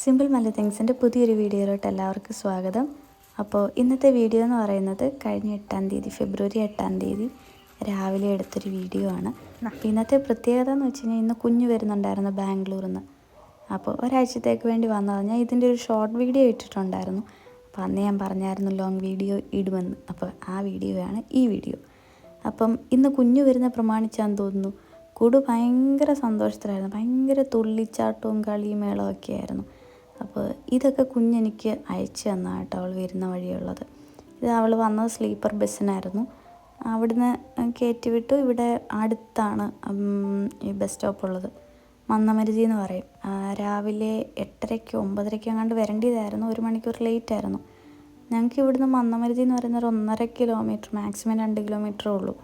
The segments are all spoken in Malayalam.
സിമ്പിൾ മല്ലി തിങ്സിന്റെ പുതിയൊരു വീഡിയോയിലോട്ട് എല്ലാവർക്കും സ്വാഗതം. അപ്പോൾ ഇന്നത്തെ വീഡിയോ എന്ന് പറയുന്നത് കഴിഞ്ഞ എട്ടാം തീയതി ഫെബ്രുവരി എട്ടാം തീയതി രാവിലെ എടുത്തൊരു വീഡിയോ ആണ്. അപ്പോൾ ഇന്നത്തെ പ്രത്യേകത എന്ന് വെച്ച് കഴിഞ്ഞാൽ ഇന്ന് കുഞ്ഞ് വരുന്നുണ്ടായിരുന്നു ബാംഗ്ലൂരിൽ നിന്ന്. അപ്പോൾ ഒരാഴ്ചത്തേക്ക് വേണ്ടി വന്നതാണ് ഞാൻ ഇതിന്റെ ഒരു ഷോർട്ട് വീഡിയോ ഇട്ടിട്ടുണ്ടായിരുന്നു. അപ്പോൾ അന്ന് ഞാൻ പറഞ്ഞായിരുന്നു ലോങ് വീഡിയോ ഇടുമെന്ന്. അപ്പോൾ ആ വീഡിയോയാണ് ഈ വീഡിയോ. അപ്പം ഇന്ന് കുഞ്ഞു വരുന്ന പ്രമാണിച്ചാന്ന് തോന്നുന്നു. കൂടു ഭയങ്കര സന്തോഷത്തിലായിരുന്നു. ഭയങ്കര തുള്ളിച്ചാട്ടവും കളിയും മേളവും ഒക്കെ ആയിരുന്നു. അപ്പോൾ ഇതൊക്കെ കുഞ്ഞെനിക്ക് അയച്ചു തന്ന കേട്ടോ അവൾ വരുന്ന വഴിയുള്ളത്. ഇത് അവൾ വന്നത് സ്ലീപ്പർ ബസ്സിനായിരുന്നു. അവിടുന്ന് കയറ്റി വിട്ടു. ഇവിടെ അടുത്താണ് ഈ ബസ് സ്റ്റോപ്പ് ഉള്ളത് മന്നമരുതി എന്ന് പറയും. രാവിലെ എട്ടരയ്ക്കോ ഒമ്പതരയ്ക്കോ അങ്ങാണ്ട് വരേണ്ടതായിരുന്നു. ഒരു മണിക്കൂർ ലേറ്റ് ആയിരുന്നു ഞങ്ങൾക്ക് ഇവിടുന്ന് മന്നമരുതി എന്ന് പറയുന്ന ഒരു ഒന്നര കിലോമീറ്റർ മാക്സിമം രണ്ട് കിലോമീറ്ററേ ഉള്ളൂ.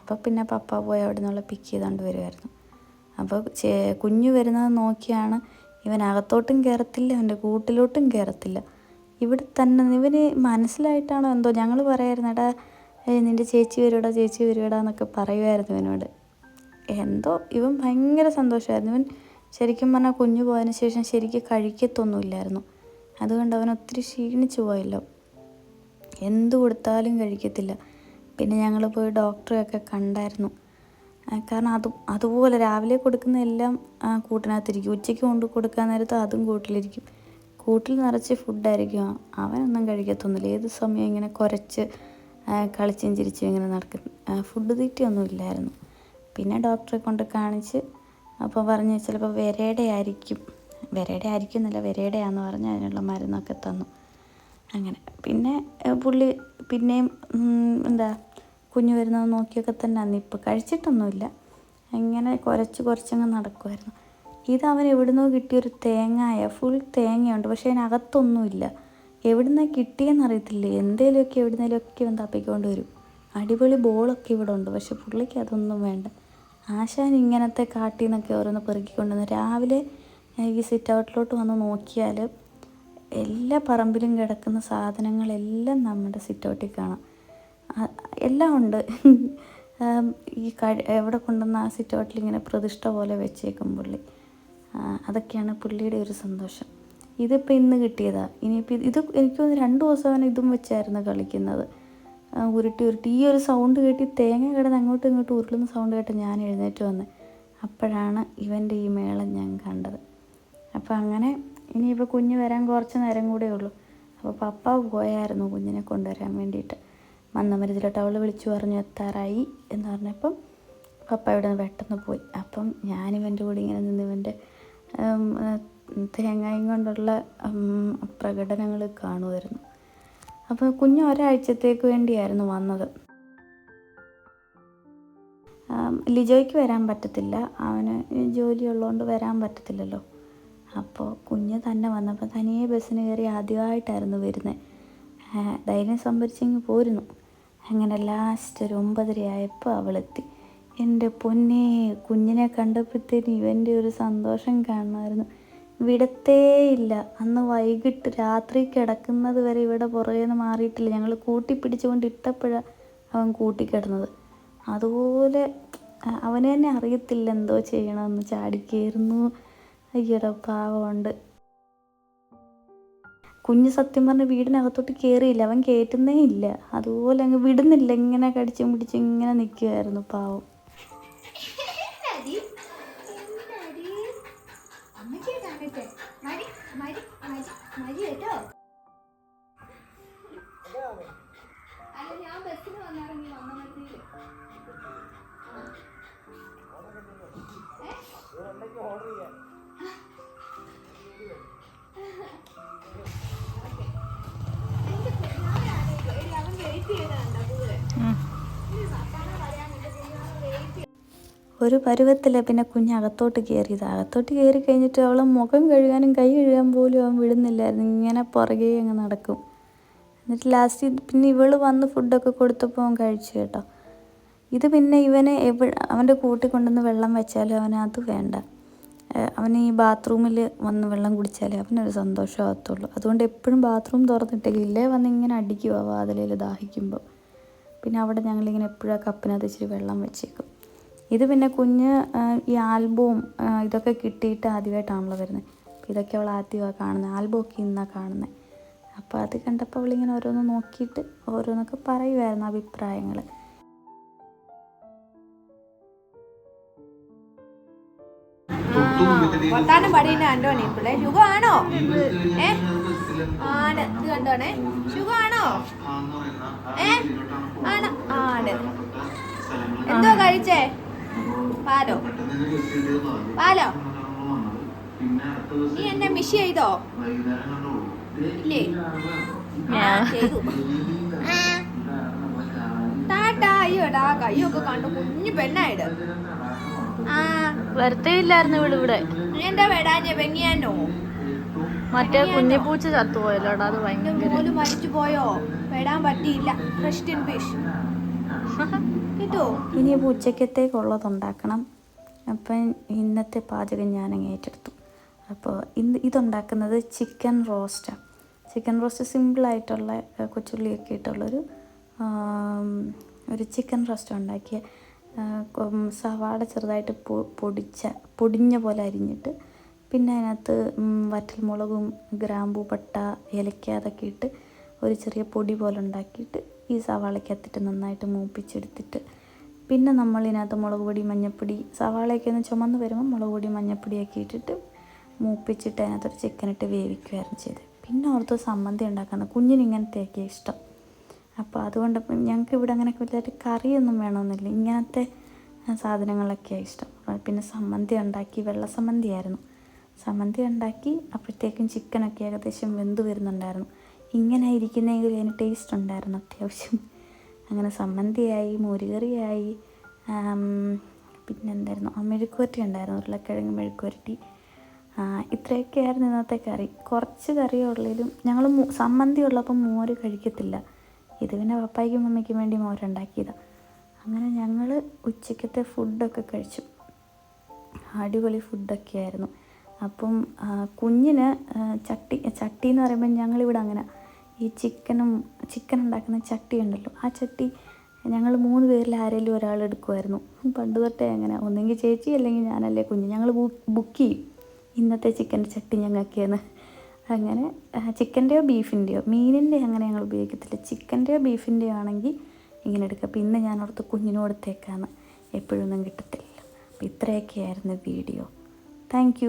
അപ്പോൾ പിന്നെ പപ്പ പോയി അവിടെ നിന്നുള്ള പിക്ക് ചെയ്തുകൊണ്ട് വരുമായിരുന്നു അപ്പോൾ കുഞ്ഞു വരുന്നത് നോക്കിയാണ് ഇവൻ അകത്തോട്ടും കയറത്തില്ല അവന്റെ കൂട്ടിലോട്ടും കയറത്തില്ല ഇവിടെ തന്നെ ഇവന് മനസ്സിലായിട്ടാണോ എന്തോ? ഞങ്ങൾ പറയായിരുന്നു എടാ നിന്റെ ചേച്ചി വരുവിടാ ചേച്ചി വരുവിടാ എന്നൊക്കെ പറയുമായിരുന്നു ഇവനോട്. എന്തോ ഇവൻ ഭയങ്കര സന്തോഷമായിരുന്നു. ഇവൻ ശരിക്കും പറഞ്ഞാൽ കുഞ്ഞു പോയതിന് ശേഷം ശരിക്കും കഴിക്കത്തൊന്നുമില്ലായിരുന്നു. അതുകൊണ്ട് അവൻ ഒത്തിരി ക്ഷീണിച്ചു പോയല്ലോ. എന്ത് കൊടുത്താലും കഴിക്കത്തില്ല. പിന്നെ ഞങ്ങൾ പോയി ഡോക്ടറെയൊക്കെ കണ്ടായിരുന്നു. കാരണം അത് അതുപോലെ രാവിലെ കൊടുക്കുന്ന എല്ലാം കൂട്ടിനകത്തിരിക്കും. ഉച്ചയ്ക്ക് കൊണ്ട് കൊടുക്കാൻ നേരത്ത് അതും കൂട്ടിലിരിക്കും. കൂട്ടിൽ നിറച്ച് ഫുഡായിരിക്കും. അവനൊന്നും കഴിക്കത്തൊന്നുമില്ല. ഏത് സമയം ഇങ്ങനെ കുരച്ച് ആ, കളിച്ചും ചിരിച്ചും ഇങ്ങനെ നടക്കും. ഫുഡ് തീറ്റിയൊന്നും ഇല്ലായിരുന്നു. പിന്നെ ഡോക്ടറെ കൊണ്ട് കാണിച്ച് അപ്പോൾ പറഞ്ഞ് ചിലപ്പോൾ വിരയുടെ ആയിരിക്കും വിരയുടെ ആയിരിക്കും എന്നല്ല വിരയുടെയാന്ന് പറഞ്ഞ് അതിനുള്ള മരുന്നൊക്കെ തന്നു. അങ്ങനെ. പിന്നെ പുള്ളി പിന്നെയും എന്താ കുഞ്ഞു വരുന്നത് നോക്കിയൊക്കെ തന്നെ അന്ന്. ഇപ്പോൾ കഴിച്ചിട്ടൊന്നുമില്ല. ഇങ്ങനെ കുറച്ച് കുറച്ചങ്ങ് നടക്കുമായിരുന്നു ഇത് അവൻ എവിടുന്നോ കിട്ടിയൊരു തേങ്ങായ ഫുൾ തേങ്ങയുണ്ട്. പക്ഷേ അതിനകത്തൊന്നുമില്ല. എവിടുന്ന കിട്ടിയെന്ന് അറിയത്തില്ല? എന്തേലുമൊക്കെ എവിടുന്നേലുമൊക്കെ ഇവൻ തപ്പിക്കൊണ്ട് വരും. അടിപൊളി ബോളൊക്കെ ഇവിടെ ഉണ്ട്. പക്ഷെ പുള്ളിക്ക് അതൊന്നും വേണ്ട. ആശാൻ ഇങ്ങനത്തെ കാട്ടിൽ നിന്നൊക്കെ ഓരോന്ന് പെറുക്കിക്കൊണ്ടുവന്ന് രാവിലെ ഈ സിറ്റ് ഔട്ടിലോട്ട് വന്ന് നോക്കിയാൽ എല്ലാ പറമ്പിലും കിടക്കുന്ന സാധനങ്ങളെല്ലാം നമ്മുടെ സിറ്റൗട്ടിൽ കാണാം. എല്ലാം ഉണ്ട്. ഈ കഴി എവിടെ കൊണ്ടുവന്ന ആ സിറ്റൗട്ടിൽ ഇങ്ങനെ പ്രതിഷ്ഠ പോലെ വെച്ചേക്കും പുള്ളി. അതൊക്കെയാണ് പുള്ളിയുടെ ഒരു സന്തോഷം. ഇതിപ്പോൾ ഇന്ന് കിട്ടിയതാ. ഇനിയിപ്പോൾ ഇത് എനിക്ക് രണ്ട് ദിവസം അവൻ ഇതും വെച്ചായിരുന്നു കളിക്കുന്നത്. ഉരുട്ടി ഉരുട്ടി. ഈ ഒരു സൗണ്ട് കേട്ടി തേങ്ങ കിടന്ന് അങ്ങോട്ടും ഇങ്ങോട്ടും ഉരുളുന്ന സൗണ്ട് കേട്ട് ഞാൻ എഴുന്നേറ്റ് വന്ന്. അപ്പോഴാണ് ഇവന്റെ ഈ മേളം ഞാൻ കണ്ടത്. അപ്പോൾ അങ്ങനെ ഇനിയിപ്പോൾ കുഞ്ഞ് വരാൻ കുറച്ച് നേരം കൂടെ ഉള്ളൂ. അപ്പോൾ പപ്പ പോയായിരുന്നു കുഞ്ഞിനെ കൊണ്ടുവരാൻ വേണ്ടിയിട്ട്. മന്നമരുതിലോട്ട് അവൾ വിളിച്ചു പറഞ്ഞു എത്താറായി? എന്ന് പറഞ്ഞപ്പം പപ്പ ഇവിടെ നിന്ന് പെട്ടെന്ന് പോയി. അപ്പം ഞാനിവന്റെ കൂടെ ഇങ്ങനെ നിന്ന് ഇവന്റെ തേങ്ങയും കൊണ്ടുള്ള പ്രകടനങ്ങൾ കാണുമായിരുന്നു അപ്പോൾ കുഞ്ഞ് ഒരാഴ്ചത്തേക്ക് വേണ്ടിയായിരുന്നു വന്നത്. ലിജോയ്ക്ക് വരാൻ പറ്റത്തില്ല. അവന് ജോലി ഉള്ളതുകൊണ്ട് വരാൻ പറ്റത്തില്ലല്ലോ. അപ്പോൾ കുഞ്ഞ് തന്നെ വന്നപ്പോൾ തനിയെ ബസ്സിന് കയറി ആദ്യമായിട്ടായിരുന്നു വരുന്നത് ധൈര്യം സംഭരിച്ചിങ്ങ് പോരുന്നു. അങ്ങനെ ലാസ്റ്റ് ഒരു ഒമ്പതര ആയപ്പോൾ അവളെത്തി. എന്റെ പൊന്നെ കുഞ്ഞിനെ കണ്ടപ്പോഴത്തേന് ഇവന്റെ ഒരു സന്തോഷം കാണുമായിരുന്നു. വിടത്തേയില്ല. അന്ന് വൈകിട്ട് രാത്രി കിടക്കുന്നത് വരെ ഇവിടെ പുറകെ നിന്ന് മാറിയിട്ടില്ല. ഞങ്ങൾ കൂട്ടി പിടിച്ചുകൊണ്ട് ഇട്ടപ്പോഴാണ് അവൻ കൂട്ടിക്കിടന്നത്. അതുപോലെ അവനെന്നെ അവന് തന്നെ അറിയത്തില്ല എന്തോ ചെയ്യണമെന്ന് ചാടിക്കയറുന്നു അയ്യട പാവമുണ്ട്. കുഞ്ഞ് സത്യം പറഞ്ഞ വീടിനകത്തോട്ട് കയറിയില്ല അവൻ കയറ്റുന്നേ ഇല്ല. അതുപോലെ അങ്ങ് വിടുന്നില്ല. ഇങ്ങനെ കടിച്ചും പിടിച്ചും ഇങ്ങനെ നിൽക്കുമായിരുന്നു പാവം. ഓർഡർ എന്നാടി? ഒരു പരുവത്തില്ല പിന്നെ കുഞ്ഞ് അകത്തോട്ട് കയറിയത്. അകത്തോട്ട് കയറി കഴിഞ്ഞിട്ട് അവളെ മുഖം കഴുകാനും കൈ കഴുകാൻ പോലും അവൻ വിടുന്നില്ലായിരുന്നു. ഇങ്ങനെ പുറകെ അങ്ങ് നടക്കും. എന്നിട്ട് ലാസ്റ്റ് പിന്നെ ഇവൾ വന്ന് ഫുഡൊക്കെ കൊടുത്തപ്പോൾ അവൻ കഴിച്ചു കേട്ടോ. ഇത് പിന്നെ ഇവനെ എവിടെ അവന്റെ കൂട്ടിൽ കൊണ്ടുവന്ന് വെള്ളം വെച്ചാലും അവന് വേണ്ട. അവന് ഈ ബാത്റൂമിൽ വന്ന് വെള്ളം കുടിച്ചാലേ അവനൊരു സന്തോഷമാകത്തുള്ളൂ. അതുകൊണ്ട് എപ്പോഴും ബാത്റൂം തുറന്നിട്ടില്ല ഇല്ലേ വന്ന് ഇങ്ങനെ അടിക്കുക വാതിലിൽ ദാഹിക്കുമ്പോൾ പിന്നെ അവിടെ ഞങ്ങളിങ്ങനെ എപ്പോഴും കപ്പിനകത്ത് ഇച്ചിരി വെള്ളം വെച്ചേക്കും. ഇത് പിന്നെ കുഞ്ഞ് ഈ ആൽബവും ഇതൊക്കെ കിട്ടിയിട്ട് ആദ്യമായിട്ടാണല്ലോ വരുന്നത്. ഇതൊക്കെ അവൾ ആദ്യമാണ് കാണുന്നത്. ആൽബം ഒക്കെ ഇന്നാണ് കാണുന്നത്. അപ്പോൾ അത് കണ്ടപ്പോൾ അവളിങ്ങനെ ഓരോന്ന് നോക്കിയിട്ട് ഓരോന്നൊക്കെ പറയുമായിരുന്നു അഭിപ്രായങ്ങൾ വർത്താനം പടിയുന്ന കണ്ടോണേ പിള്ളേ സുഖമാണോ ഏ? ആണ്. ഇത് കണ്ടോണേ? സുഖമാണോ ഏ? ആണ്. ആണ്. എന്തോ കഴിച്ചേ? പാലോ? പാലോ? നീ എന്നെ മിസ് ചെയ്തോ? ഇല്ലേ? ചെയ്തു. ടാറ്റാ അയ്യോടാ കയ്യൊക്കെ കണ്ടു കുഞ്ഞു പെണ്ണായിട്ട് ആ. വരത്തേയില്ലായിരുന്നു ഇവിടെ ഇവിടെ. എന്താ വെടാഞ്ഞ വെങ്ങിയാനോ? മറ്റേ കുഞ്ഞിപ്പൂച്ച ചത്തുപോയല്ലോടാ അത് ഭയങ്കര മോൽ മരിച്ചു പോയോ? വെടാൻ പറ്റിയില്ല. ഇൻ പീസ് കിട്ടോ? ഇനിയിപ്പോൾ ഉച്ചക്കത്തേക്കുള്ളത് ഉണ്ടാക്കണം അപ്പം ഇന്നത്തെ പാചകം ഞാൻ അങ്ങ് ഏറ്റെടുത്തു. അപ്പോൾ ഇന്ന് ഇതുണ്ടാക്കുന്നത് ചിക്കൻ റോസ്റ്റാണ് ചിക്കൻ റോസ്റ്റ് സിമ്പിളായിട്ടുള്ള ആയിട്ടുള്ള കൊച്ചുള്ളിയൊക്കെ ഇട്ടുള്ളൊരു ഒരു ചിക്കൻ റോസ്റ്റ് ഉണ്ടാക്കിയ സവാള ചെറുതായിട്ട് പൊടിച്ച പൊടിഞ്ഞ പോലെ അരിഞ്ഞിട്ട് പിന്നെ അതിനകത്ത് വറ്റൽമുളകും ഗ്രാമ്പൂ പട്ട ഏലക്ക അതൊക്കെ ഇട്ട് ഒരു ചെറിയ പൊടി പോലെ ഉണ്ടാക്കിയിട്ട് ഈ സവാളയ്ക്കകത്തിട്ട് നന്നായിട്ട് മൂപ്പിച്ചെടുത്തിട്ട് പിന്നെ നമ്മൾ ഇതിനകത്ത് മുളക് പൊടി മഞ്ഞൾപ്പൊടി സവാളയൊക്കെ ഒന്ന് ചുമന്ന് വരുമ്പോൾ മുളക് പൊടി മഞ്ഞൾപ്പൊടിയൊക്കെ ഇട്ടിട്ട് മൂപ്പിച്ചിട്ട് അതിനകത്തൊരു ചിക്കൻ ഇട്ട് വേവിക്കുകയായിരുന്നു ചെയ്തത്. പിന്നെ ഓർത്ത് സമ്മന്തി ഉണ്ടാക്കുന്നത്. കുഞ്ഞിന് ഇങ്ങനത്തെയൊക്കെ ഇഷ്ടം. അപ്പോൾ അതുകൊണ്ട് ഞങ്ങൾക്ക് ഇവിടെ അങ്ങനെ വലിയ കറിയൊന്നും വേണമെന്നില്ല. ഇങ്ങനത്തെ സാധനങ്ങളൊക്കെയാണ് ഇഷ്ടം. പിന്നെ സമ്മന്തി ഉണ്ടാക്കി വെള്ള സമ്മന്തി ആയിരുന്നു സമ്മന്തി ഉണ്ടാക്കി അപ്പോഴത്തേക്കും ചിക്കനൊക്കെ ഏകദേശം വെന്ത് വരുന്നുണ്ടായിരുന്നു. ഇങ്ങനെ ഇരിക്കുന്നെങ്കിൽ അതിന് ടേസ്റ്റ് ഉണ്ടായിരുന്നു അത്യാവശ്യം. അങ്ങനെ സമ്മന്തിയായി മോരുകറിയായി പിന്നെ എന്തായിരുന്നു ആ മെഴുക്കുവരട്ടി ഉണ്ടായിരുന്നു ഉരുളക്കിഴങ്ങ് മെഴുക്കുവരട്ടി. ഇത്രയൊക്കെ ഇത്രയൊക്കെയായിരുന്നു ഇന്നത്തെ കറി. കുറച്ച് കറിയുള്ളതിലും ഞങ്ങൾ സമ്മന്തി ഉള്ളപ്പം മോര് കഴിക്കത്തില്ല. ഇത് പിന്നെ പപ്പായ്ക്കും മമ്മിക്കും വേണ്ടി മോരുണ്ടാക്കിയതാണ് അങ്ങനെ ഞങ്ങൾ ഉച്ചക്കത്തെ ഫുഡൊക്കെ കഴിച്ചു. അടിപൊളി ഫുഡൊക്കെ ആയിരുന്നു അപ്പം കുഞ്ഞിന് ചട്ടി ചട്ടി എന്ന് പറയുമ്പോൾ ഞങ്ങളിവിടെ അങ്ങനെ ഈ ചിക്കനും ചിക്കൻ ഉണ്ടാക്കുന്ന ചട്ടി ഉണ്ടല്ലോ ആ ചട്ടി ഞങ്ങൾ മൂന്ന് പേരിൽ ആരെങ്കിലും ഒരാൾ എടുക്കുമായിരുന്നു പണ്ട് തൊട്ടേ അങ്ങനെ. ഒന്നെങ്കിൽ ചേച്ചി അല്ലെങ്കിൽ ഞാനല്ലേ കുഞ്ഞ്. ഞങ്ങൾ ബുക്ക് ചെയ്യും. ഇന്നത്തെ ചിക്കന്റെ ചട്ടി ഞങ്ങൾക്കേന്ന്. അങ്ങനെ ചിക്കന്റെയോ ബീഫിന്റെയോ മീനിന്റെ അങ്ങനെ ഞങ്ങൾ ഉപയോഗിക്കത്തില്ല. ചിക്കന്റെയോ ബീഫിന്റെയോ ആണെങ്കിൽ ഇങ്ങനെ എടുക്കുക. പിന്നെ ഞാൻ ഓർത്ത് കുഞ്ഞിന് കൊടുത്തേക്കാന്ന് എപ്പോഴൊന്നും കിട്ടത്തില്ല. അപ്പോൾ ഇത്രയൊക്കെയായിരുന്നു വീഡിയോ. താങ്ക്